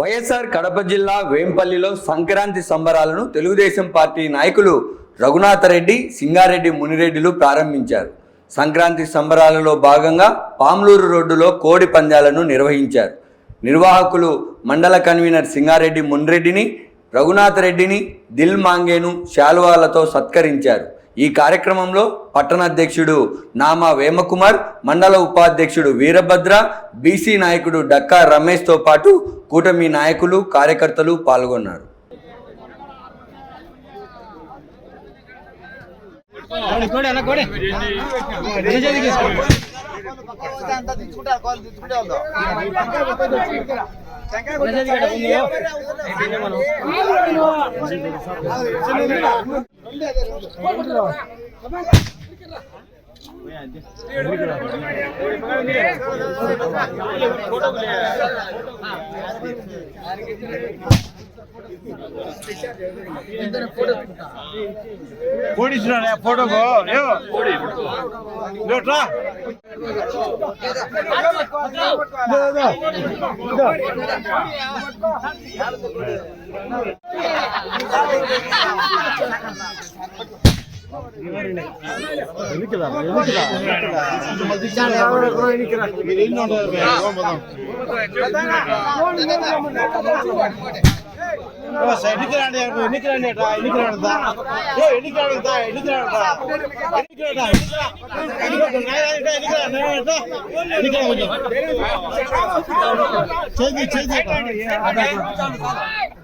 వైఎస్ఆర్ కడప జిల్లా వేంపల్లిలో సంక్రాంతి సంబరాలను తెలుగుదేశం పార్టీ నాయకులు రఘునాథరెడ్డి సింగారెడ్డి మునిరెడ్డిలు ప్రారంభించారు. సంక్రాంతి సంబరాలలో భాగంగా పామ్లూరు రోడ్డులో కోడి పందాలను నిర్వహించారు. నిర్వాహకులు మండల కన్వీనర్ సింగారెడ్డి మునిరెడ్డిని రఘునాథరెడ్డిని దిల్ మాంగేను శాలువాలతో సత్కరించారు. ఈ కార్యక్రమంలో పట్టణాధ్యక్షుడు నామా వేమకుమార్ మండల ఉపాధ్యక్షుడు వీరభద్ర బీసీ నాయకుడు డక్కా రమేష్తో పాటు కూటమి నాయకులు కార్యకర్తలు పాల్గొన్నారు. కోడి అలా కోడి నిజానికి తీసుకోండి నిజానికి ఇక్కడ ఉంది. కోడి. ఇచ్చినా ఫోటోకు ఏవో இன்னொன்று எண்ணிக்கிறான் எண்ணிக்கிறான் எண்ணிக்கிறான் தான் ஏ எண்ணிக்கிறான் தான் எண்ணிக்கிறான் தான் எண்ணிக்கிறான் எண்ணிக்கிறான் எண்ணிக்கிறான் கொஞ்சம் சேர்ந்து சேர்ந்து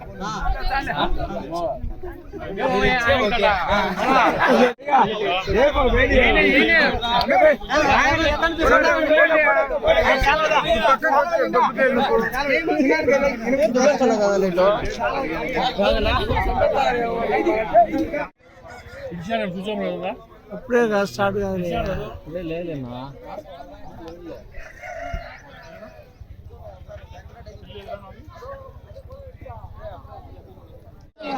ఇప్పుడే కాదు స్టార్ట్ కాదు.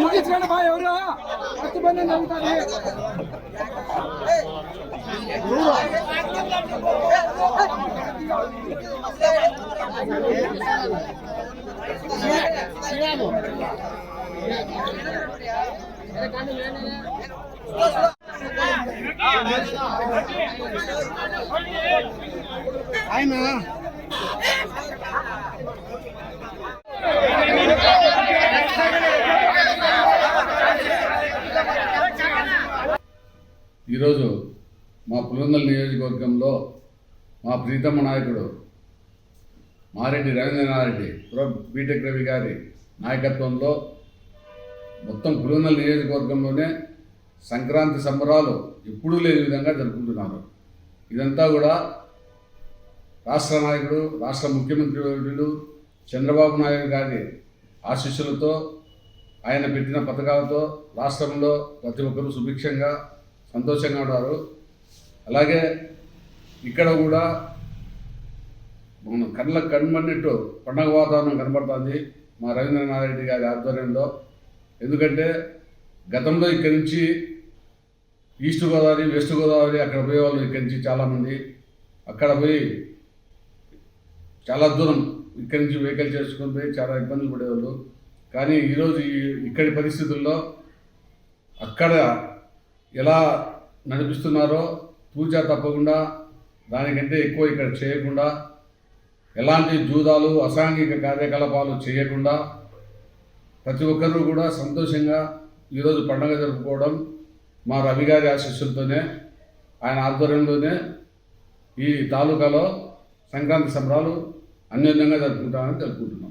ముగించండి బా ఎవరు ఆయన ఈరోజు మా పులివెందుల నియోజకవర్గంలో మా ప్రీతమ్మ నాయకుడు మారెడ్డి రవీంద్రనారెడ్డి ప్రొ బీటెక్ రవి గారి నాయకత్వంలో మొత్తం గురునల్ నియోజకవర్గంలోనే సంక్రాంతి సంబరాలు ఎప్పుడూ లేని విధంగా జరుపుకుంటున్నారు. ఇదంతా కూడా రాష్ట్ర నాయకుడు రాష్ట్ర ముఖ్యమంత్రి వర్యుడు చంద్రబాబు నాయుడు గారి ఆశీస్సులతో ఆయన పెట్టిన పథకాలతో రాష్ట్రంలో ప్రతి ఒక్కరూ సుభిక్షంగా సంతోషంగా ఉన్నారు. అలాగే ఇక్కడ కూడా మన కళ్ళకు కనుమన్నట్టు పండగ వాతావరణం కనబడుతుంది. మా రవీంద్రనాథ్ రెడ్డి గారి ఆధ్వర్యంలో ఎందుకంటే గతంలో ఇక్కడి నుంచి ఈస్ట్ గోదావరి వెస్ట్ గోదావరి అక్కడ పోయేవాళ్ళు ఇక్కడి నుంచి చాలామంది అక్కడ పోయి చాలా దూరం ఇక్కడి నుంచి వెహికల్ చేసుకుని పోయి చాలా ఇబ్బందులు పడేవాళ్ళు. కానీ ఈరోజు ఈ- ఇక్కడి పరిస్థితుల్లో అక్కడ ఎలా నడిపిస్తున్నారో పూజ తప్పకుండా దానికంటే ఎక్కువ ఇక్కడ చేయకుండా ఎలాంటి జూదాలు అసాంఘిక కార్యకలాపాలు చేయకుండా ప్రతి ఒక్కరూ కూడా సంతోషంగా ఈరోజు పండగ జరుపుకోవడం మా రవి గారి ఆశీస్సులతోనే ఆయన ఆధ్వర్యంలోనే ఈ తాలూకాలో సంక్రాంతి సంబరాలు అన్యోన్యంగా జరుపుకుంటామని తెలుపుకుంటున్నాం.